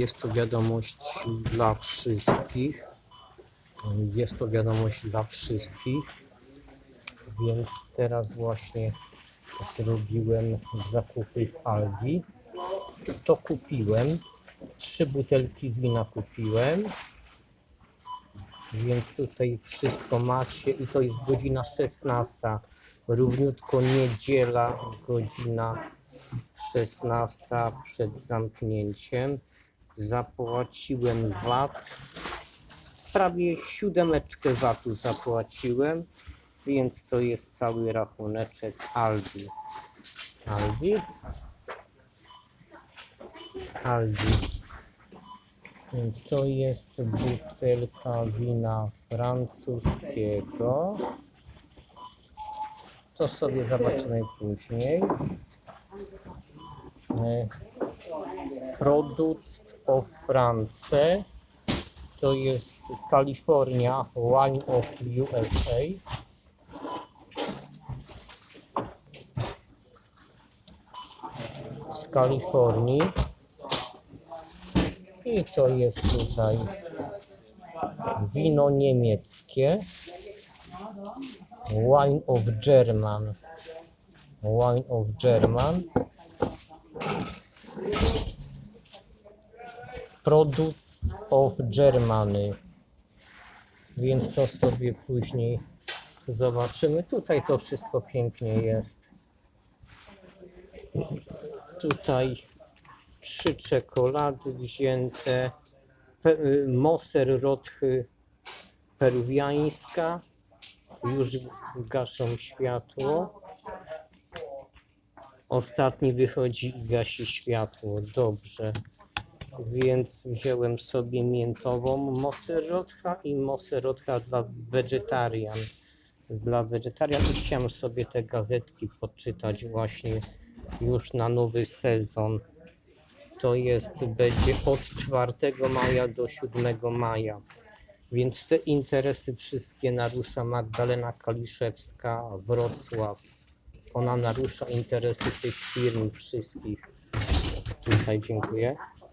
Jest to wiadomość dla wszystkich. Jest to wiadomość dla wszystkich. Więc teraz właśnie zrobiłem zakupy w Aldi. To kupiłem. Trzy butelki wina kupiłem. Więc tutaj wszystko macie i to jest godzina 16. Równiutko niedziela, godzina 16 przed zamknięciem. Zapłaciłem VAT. Prawie siódemeczkę VAT-u zapłaciłem, więc to jest cały rachuneczek Aldi. Aldi. Aldi. To jest butelka wina francuskiego. To sobie zobaczymy później. Product of France. To jest California Wine of USA. Z Kalifornii. I to jest tutaj wino niemieckie. Wine of German. Wine of German. Products of Germany. Więc to sobie później zobaczymy. Tutaj to wszystko pięknie jest. Tutaj trzy czekolady wzięte. Pe- y, Moser Rotchy peruwiańska. Już gaszą światło. Ostatni wychodzi i gasi światło. Dobrze. Więc wziąłem sobie miętową moserotcha i moserotcha dla wegetarian. Dla wegetarian i chciałem sobie te gazetki poczytać właśnie już na nowy sezon. To jest, będzie od 4 maja do 7 maja. Więc te interesy wszystkie narusza Magdalena Kaliszewska, Wrocław. Ona narusza interesy tych firm wszystkich. Tutaj dziękuję.